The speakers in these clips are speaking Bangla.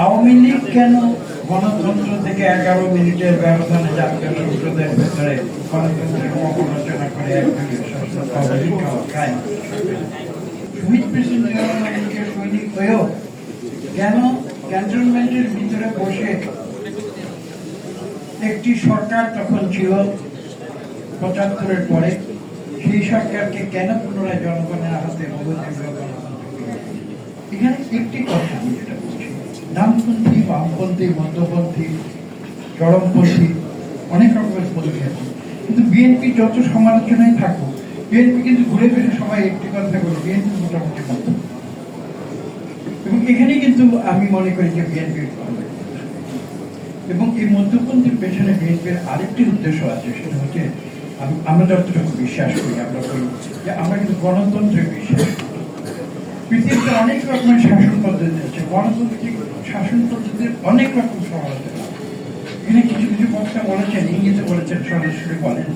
আওয়ামী লীগ কেন গণতন্ত্র থেকে এগারো মিনিটের ব্যবধানে জাতীয় সংসদের ভেতরে গণতন্ত্রের করে সৈনিক হয়েও কেন ক্যান্টনমেন্টের ভিতরে বসে একটি সরকার তখন ছিল পঁচাত্তরের পরে, সেই সরকারকে কেন পুনরায় জনগণের হাতে? এখানে একটি কথা বামপন্থী মধ্যপন্থী, চরমপন্থী, অনেক রকমের পন্থী আছে। কিন্তু বিএনপি যত সমালোচনায় থাকুক, বিএনপি কিন্তু ঘুরে ফিরে সবাই একটি কথা বলে, বিএনপি মোটামুটি মত এবং এখানে কিন্তু আমি মনে করি যে বিএনপি এবং এই মধ্যপন্থীর পেছনে বিএনপির আরেকটি উদ্দেশ্য আছে, সেটা হচ্ছে আম- আমরা যতটুকু বিশ্বাস করি, আমরা বলি যে আমরা কিন্তু গণতন্ত্রে বিশ্বাস করি। পৃথিবীতে অনেক রকমের গণতান্ত্রিক শাসন পদ্ধতির অনেক রকম সমালোচনা। এখানে কিছু কিছু বক্তা বলেছেন ইঙ্গিতে বলেছেন, সরাসরি বলেন।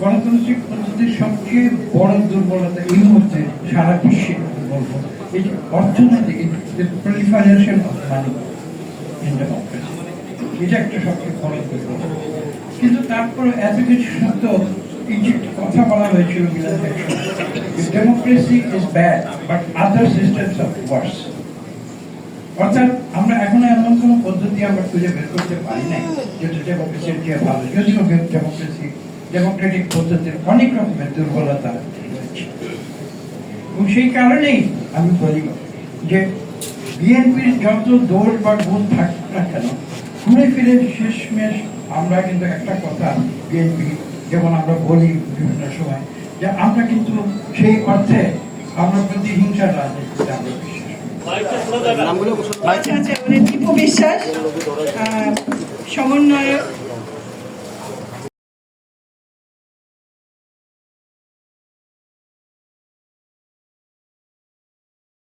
গণতান্ত্রিক পদ্ধতির সবচেয়ে বড় দুর্বলতা এই মুহূর্তে সারা বিশ্বে এই অর্থনৈতিক মানি ইন ডেমোক্রেসি এটা একটা সবচেয়ে বড় কিন্তু তারপরে এত কিছু সত্ত্বেও এই কথা বলা হয়েছিল democracy is bad but other systems worse অর্থাৎ আমরা এখনও এমন কোনো পদ্ধতি আমরা খুঁজে বের করতে পারি যেটা ডেমোক্রেসির চেয়ে ভালো। যদিও ডেমোক্রেসি ডেমোক্রেটিক পদ্ধতির অনেক রকমের দুর্বলতা এবং সেই কারণেই আমি বলি যে বিএনপির যত দৌড় বা গুণ থাকুক না কেন, ঘুরে ফিরে শেষমেশ আমরা কিন্তু একটা কথা বিএনপি, যেমন আমরা বলি বিভিন্ন সময় যে আমরা কিন্তু সেই অর্থে আমরা প্রতিহিংসার রাজনীতিতে আমরা বিশ্বাস করি আচ্ছা আচ্ছা মানে দীপু বিশ্বাস সমন্বয়ক